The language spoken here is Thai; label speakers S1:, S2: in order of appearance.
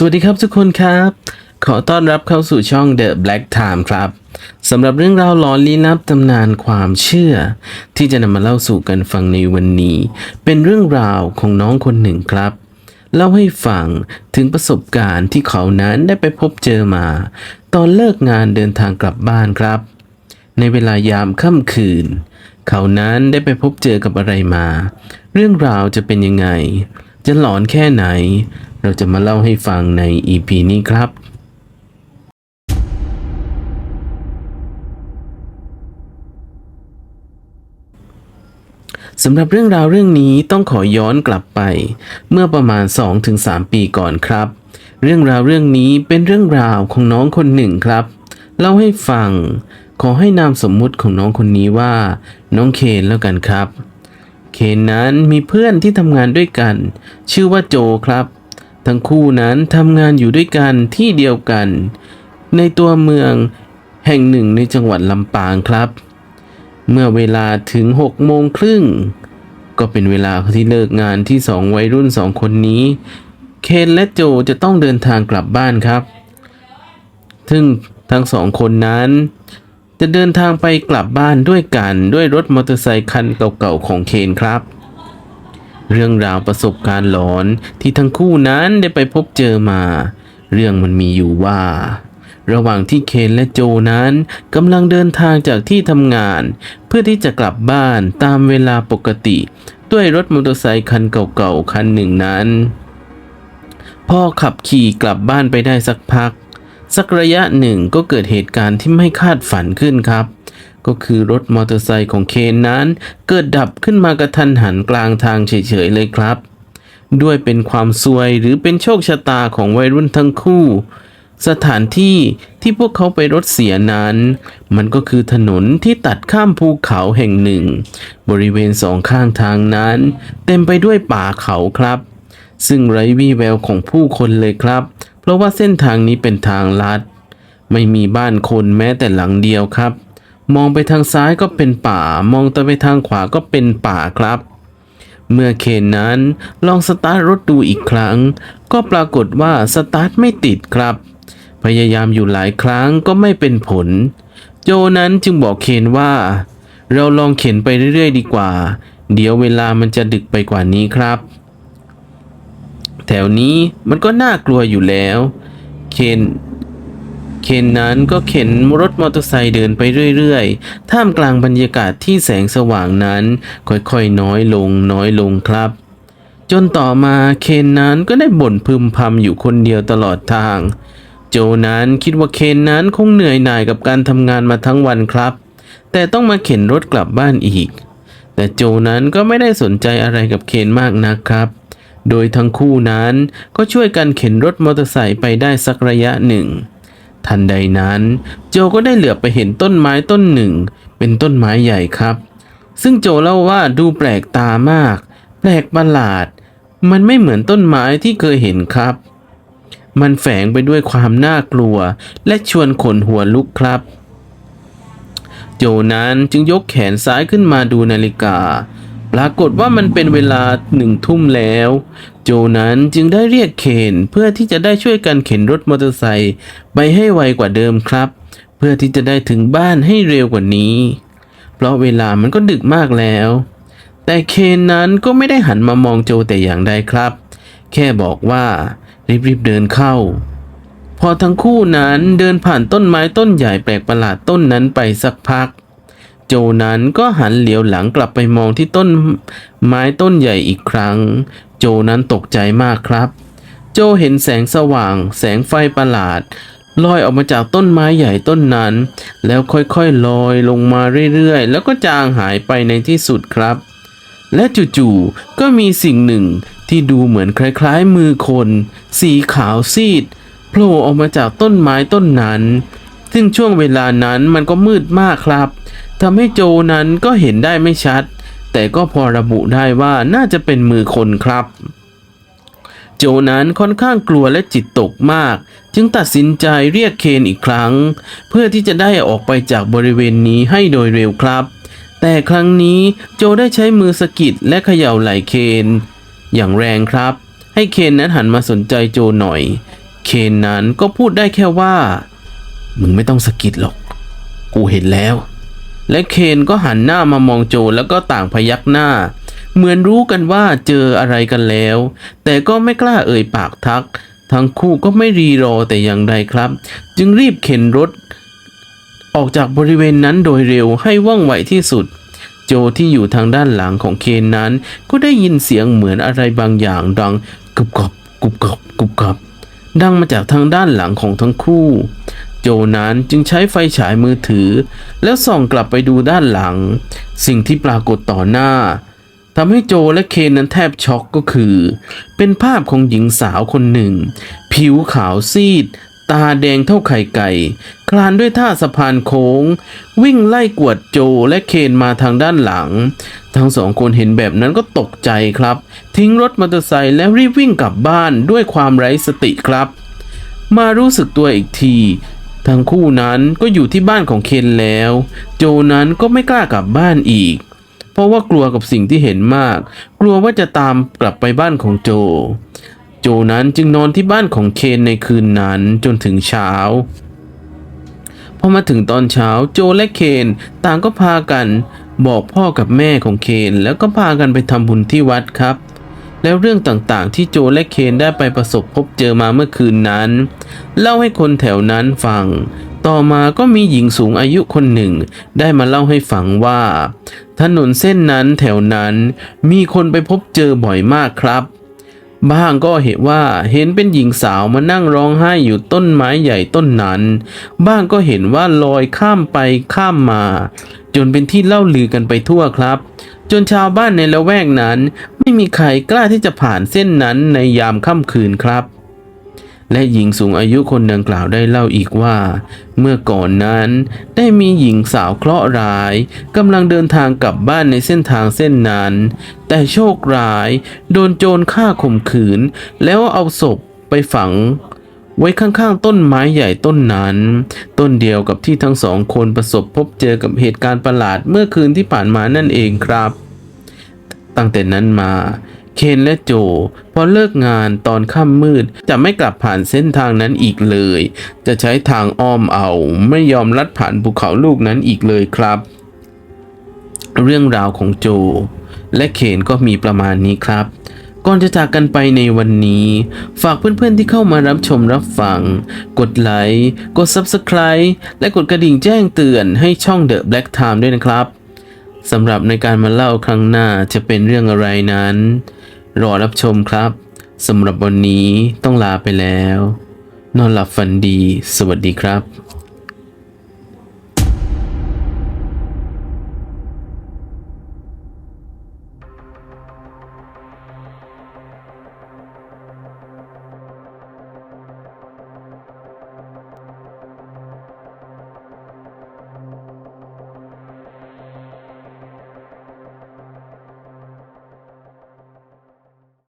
S1: สวัสดีครับทุกคนครับ ขอต้อนรับเข้าสู่ช่อง The Black Time ครับสำหรับเรื่องราวหลอนลี้ลับตำนานความเชื่อ ที่จะนำมาเล่าสู่กันฟังในวันนี้ เป็นเรื่องราวของน้องคนหนึ่งครับ เล่าให้ฟังถึงประสบการณ์ที่เขานั้นได้ไปพบเจอมา ตอนเลิกงานเดินทางกลับบ้านครับ ในเวลายามค่ำคืน เขานั้นได้ไปพบเจอกับอะไรมา เรื่องราวจะเป็นยังไง จะหลอนแค่ไหน เราจะมาเล่าให้ฟังใน EP นี้ครับสำหรับเรื่องราวเรื่องนี้ต้องขอย้อนกลับไป เมื่อประมาณ 2-3 ปีก่อนครับ เรื่องราวเรื่องนี้เป็นเรื่องราวของน้องคนหนึ่งครับ เล่าให้ฟัง ขอให้นามสมมุติของน้องคนนี้ว่า น้องเคนแล้วกันครับ เคนนั้นมีเพื่อนที่ทำงานด้วยกัน ชื่อว่าโจครับ ทั้งคู่นั้นทำงานอยู่ด้วยกันที่เดียวกัน ในตัวเมืองแห่งหนึ่งในจังหวัดลำปางครับ เมื่อเวลาถึง6โมงครึ่งก็เป็นเวลาที่เลิกงานที่สองวัยรุ่นสองคนนี้ เคนและโจจะต้องเดินทางกลับบ้านครับ ซึ่งทั้งสองคนนั้น จะเดินทางไปกลับบ้านด้วยกันด้วยรถมอเตอร์ไซคันเก่าๆของเคนครับ เรื่องราวประสบการณ์หลอนที่ทั้งคู่นั้นได้ไปพบเจอมา เรื่องมันมีอยู่ว่า ระหว่างที่เคนและโจนั้นกำลังเดินทางจากที่ทำงาน เพื่อที่จะกลับบ้านตามเวลาปกติ ด้วยรถมอเตอร์ไซคันเก่าๆคันหนึ่งนั้น พ่อขับขี่กลับบ้านไปได้สักพัก สักระยะหนึ่งก็เกิดเหตุการณ์ที่ไม่คาดฝันขึ้นครับ ก็คือรถมอเตอร์ไซค์ของเคนนั้น เกิดดับขึ้นมากระทันหันกลางทางเฉยๆเลยครับ ด้วยเป็นความซวยหรือเป็นโชคชะตาของวัยรุ่นทั้งคู่ สถานที่ที่พวกเขาไปรถเสียนั้น มันก็คือถนนที่ตัดข้ามภูเขาแห่งหนึ่ง บริเวณสองข้างทางนั้น เต็มไปด้วยป่าเขาครับซึ่งไร้วี่แววของผู้คนเลยครับ ราะว่าเส้นทางนี้เป็นทางลัด ไม่มีบ้านคนแม้แต่หลังเดียวครับ มองไปทางซ้ายก็เป็นป่า มองต่อไปทางขวาก็เป็นป่าครับ เมื่อเคนนั้นลองสตาร์ทรถดูอีกครั้ง ก็ปรากฏว่าสตาร์ทไม่ติดครับ พยายามอยู่หลายครั้งก็ไม่เป็นผล โจนั้นจึงบอกเคนว่า เราลองเข็นไปเรื่อยๆ ดีกว่า เดี๋ยวเวลามันจะดึกไปกว่านี้ครับ แถวนี้มันก็น่ากลัวอยู่แล้ว เคนเคนนั้นก็เข็นรถมอเตอร์ไซค์เดินไปเรื่อยๆ ท่ามกลางบรรยากาศที่แสงสว่างนั้น ค่อยๆ น้อยลงน้อยลงครับ จนต่อมาเคนนั้นก็ได้บ่นพึมพำอยู่คนเดียวตลอดทาง โจนั้นคิดว่าเคนนั้นคงเหนื่อยหน่ายกับการทำงานมาทั้งวันครับ แต่ต้องมาเข็นรถกลับบ้านอีก แต่โจนั้นก็ไม่ได้สนใจอะไรกับเคนมากนักครับ โดยทั้งคู่นั้นก็ช่วยกันเข็นรถมอเตอร์ไซค์ไปได้สักระยะหนึ่ง ทันใดนั้นโจก็ได้เหลือบไปเห็นต้นไม้ต้นหนึ่ง เป็นต้นไม้ใหญ่ครับ ซึ่งโจเล่าว่าดูแปลกตามาก แปลกประหลาด มันไม่เหมือนต้นไม้ที่เคยเห็นครับ มันแฝงไปด้วยความน่ากลัว และชวนขนหัวลุกครับโจนั้นจึงยกแขนซ้ายขึ้นมาดูนาฬิกา ปรากฏว่ามันเป็นเวลาหนึ่งทุ่มแล้ว โจนั้นจึงได้เรียกเคนเพื่อที่จะได้ช่วยกันเข็นรถมอเตอร์ไซค์ไปให้ไวกว่าเดิมครับ เพื่อที่จะได้ถึงบ้านให้เร็วกว่านี้ เพราะเวลามันก็ดึกมากแล้ว แต่เคนนั้นก็ไม่ได้หันมามองโจแต่อย่างใดครับ แค่บอกว่ารีบๆเดินเข้า พอทั้งคู่นั้นเดินผ่านต้นไม้ต้นใหญ่แปลกประหลาดต้นนั้นไปสักพัก โจนั้นก็หันเหลียวหลังกลับไปมองที่ต้นไม้ต้นใหญ่อีกครั้ง โจนั้นตกใจมากครับ โจเห็นแสงสว่าง แสงไฟประหลาดลอยออกมาจากต้นไม้ใหญ่ต้นนั้น แล้วค่อยๆลอยลงมาเรื่อยๆ แล้วก็จางหายไปในที่สุดครับ และจู่ๆก็มีสิ่งหนึ่งที่ดูเหมือนคล้ายๆ มือคน สีขาวซีดโผล่ออกมาจากต้นไม้ต้นนั้น ซึ่งช่วงเวลานั้นมันก็มืดมากครับ ทำให้โจนั้นก็เห็นได้ไม่ชัด แต่ก็พอระบุได้ว่าน่าจะเป็นมือคนครับ โจนั้นค่อนข้างกลัวและจิตตกมาก จึงตัดสินใจเรียกเคนอีกครั้ง เพื่อที่จะได้ออกไปจากบริเวณนี้ให้โดยเร็วครับ แต่ครั้งนี้โจได้ใช้มือสะกิดและเขย่าไหล่เคน อย่างแรงครับ ให้เคนนั้นหันมาสนใจโจหน่อยเเคนนั้นก็พูดได้แค่ว่า มึงไม่ต้องสะกิดหรอก กูเห็นแล้ว และเคนก็หันหน้ามามองโจแล้วก็ต่างพยักหน้า เหมือนรู้กันว่าเจออะไรกันแล้ว แต่ก็ไม่กล้าเอ่ยปากทัก ทั้งคู่ก็ไม่รีรอแต่อย่างใดครับ จึงรีบเข็นรถ ออกจากบริเวณนั้นโดยเร็วให้ว่องไวที่สุด โจที่อยู่ทางด้านหลังของเคนนั้น ก็ได้ยินเสียงเหมือนอะไรบางอย่างดังกรุบกรอบกรุบกรอบกรุบกรอบดังมาจากทางด้านหลังของทั้งคู่ โจนั้นจึงใช้ไฟฉายมือถือ แล้วส่องกลับไปดูด้านหลัง สิ่งที่ปรากฏต่อหน้าทำให้โจและเคนนั้นแทบช็อกก็คือ เป็นภาพของหญิงสาวคนหนึ่ง ผิวขาวซีด ตาแดงเท่าไข่ไก่ คลานด้วยท่าสะพานโค้ง วิ่งไล่กวดโจและเคนมาทางด้านหลัง ทั้งสองคนเห็นแบบนั้นก็ตกใจครับ ทิ้งรถมอเตอร์ไซค์แล้วรีบวิ่งกลับบ้านด้วยความไร้สติครับ มารู้สึกตัวอีกที ทั้งคู่นั้นก็อยู่ที่บ้านของเคนแล้ว โจนั้นก็ไม่กล้ากลับบ้านอีก เพราะว่ากลัวกับสิ่งที่เห็นมาก กลัวว่าจะตามกลับไปบ้านของโจ โจนั้นจึงนอนที่บ้านของเคนในคืนนั้นจนถึงเช้าพอมาถึงตอนเช้าโจและเคนต่างก็พากันบอกพ่อกับแม่ของเคนแล้วก็พากันไปทำบุญที่วัดครับ แล้วเรื่องต่างๆ ที่โจและเคนได้ไปประสบพบเจอมาเมื่อคืนนั้น เล่าให้คนแถวนั้นฟัง ต่อมาก็มีหญิงสูงอายุคนหนึ่ง ได้มาเล่าให้ฟังว่า ถนนเส้นนั้นแถวนั้นมีคนไปพบเจอบ่อยมากครับ บ้างก็เห็นว่าเห็นเป็นหญิงสาวมานั่งร้องไห้อยู่ต้นไม้ใหญ่ต้นนั้น บ้างก็เห็นว่าลอยข้ามไปข้ามมา จนเป็นที่เล่าลือกันไปทั่วครับ จนชาวบ้านในละแวกนั้น ไม่มีใครกล้าที่จะผ่านเส้นนั้นในยามค่ำคืนครับ และหญิงสูงอายุคนดังกล่าวได้เล่าอีกว่า เมื่อก่อนนั้นได้มีหญิงสาวเคราะห์ร้ายกำลังเดินทางกลับบ้านในเส้นทางเส้นนั้น แต่โชคร้าย โดนโจรฆ่าข่มขืน แล้วเอาศพไปฝัง ไว้ข้างๆต้นไม้ใหญ่ต้นนั้น ต้นเดียวกับที่ทั้งสองคนประสบพบเจอกับเหตุการณ์ประหลาดเมื่อคืนที่ผ่านมานั่นเองครับ ตั้งแต่นั้นมาเคนและโจ พอเลิกงานตอนค่ำมืดจะไม่กลับผ่านเส้นทางนั้นอีกเลย จะใช้ทางอ้อมเอา ไม่ยอมลัดผ่านภูเขาลูกนั้นอีกเลยครับ เรื่องราวของโจ และเคนก็มีประมาณนี้ครับ ก่อนจะจากกันไปในวันนี้ ฝากเพื่อนๆที่เข้ามารับชมรับฟัง กดไลค์ กด Subscribe และกดกระดิ่งแจ้งเตือนให้ช่อง The Black Time ด้วยนะครับสำหรับในการมาเล่าครั้งหน้าจะเป็นเรื่องอะไรนั้น รอรับชมครับสำหรับวันนี้ต้องลาไปแล้ว นอนหลับฝันดี สวัสดีครับ